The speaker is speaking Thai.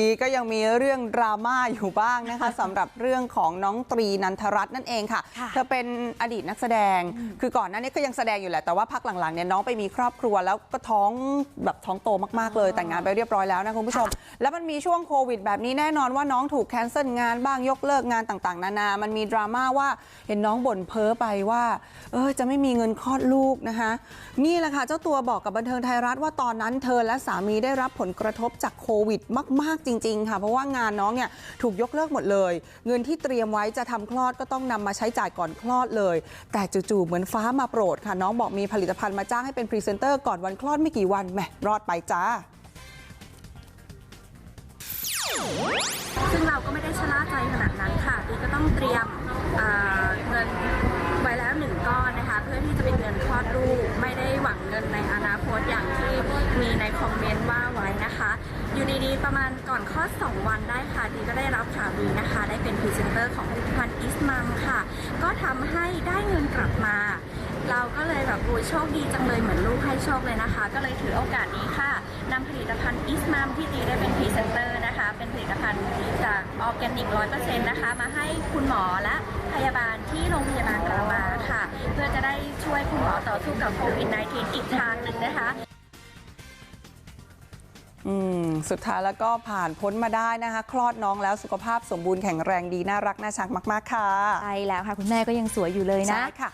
นี้ก็ยังมีเรื่องดราม่าอยู่บ้างนะคะสำหรับเรื่องของน้องตรีนันทรัตน์นั่นเองค่ะค่ะ เธอเป็นอดีตนักแสดง คือก่อนหน้านี้ก็ยังแสดงอยู่แหละแต่ว่าพักหลังๆเนี่ยน้องไปมีครอบครัวแล้วก็ท้องแบบท้องโตมากๆเลยแต่งงานไปเรียบร้อยแล้วนะคุณผู้ชม แล้วมันมีช่วงโควิดแบบนี้แน่นอนว่าน้องถูกแคนเซิลงานบ้างยกเลิกงานต่างๆ นานา มันมีดราม่าว่าเห็นน้องบ่นเพ้อไปว่าเออจะไม่มีเงินคลอดลูกนะคะนี่แหละค่ะเจ้าตัวบอกกับบันเทิงไทยรัฐว่าตอนนั้นเธอและสามีได้รับผลกระทบจากโควิดมากๆจริง ๆ ค่ะ เพราะว่างานน้องเนี่ยถูกยกเลิกหมดเลย เงินที่เตรียมไว้จะทำคลอดก็ต้องนำมาใช้จ่ายก่อนคลอดเลย แต่จู่ๆเหมือนฟ้ามาโปรดค่ะ น้องบอกมีผลิตภัณฑ์มาจ้างให้เป็นพรีเซนเตอร์ก่อนวันคลอดไม่กี่วันแหมรอดไปจ้าซึ่งเราก็ไม่ได้ชะล่าใจขนาดนั้นค่ะตีก็ต้องเตรียมเเงินไว้แล้วหนึ่งก้อนนะคะ เพื่อที่จะเป็นเงินคลอดลูกไม่ได้หวังเงินในอนาคตอย่างที่มีในคอมเมนต์ว่า อยู่ดีๆ ประมาณก่อนคลอด2 วันได้ค่ะดีก็ได้รับข่าวดีนะคะ ได้เป็นพรีเซนเตอร์ของผลิตภัณฑ์อิสมัมค่ะ ก็ทำให้ได้เงินกลับมา เราก็เลยแบบโอ้โชคดีจังเลยเหมือนลูกให้โชคเลยนะคะ ก็เลยถือโอกาสนี้ค่ะนำผลิตภัณฑ์อิสมัมที่ตีได้เป็นพรีเซนเตอร์นะคะ เป็นผลิตภัณฑ์จากออร์แกนิกร้อยเปอร์เซ็นต์นะคะ มาให้คุณหมอและพยาบาลที่โรงพยาบาลรามาค่ะ เพื่อจะได้ช่วยคุณหมอต่อสู้กับโควิด -19 อีกทางหนึ่ง สุดท้ายแล้วก็ผ่านพ้นมาได้นะคะ คลอดน้องแล้วสุขภาพสมบูรณ์แข็งแรงดี น่ารัก น่าชังมาก ๆ ค่ะ ใช่แล้วค่ะ คุณแม่ก็ยังสวยอยู่เลยนะ ใช่ค่ะ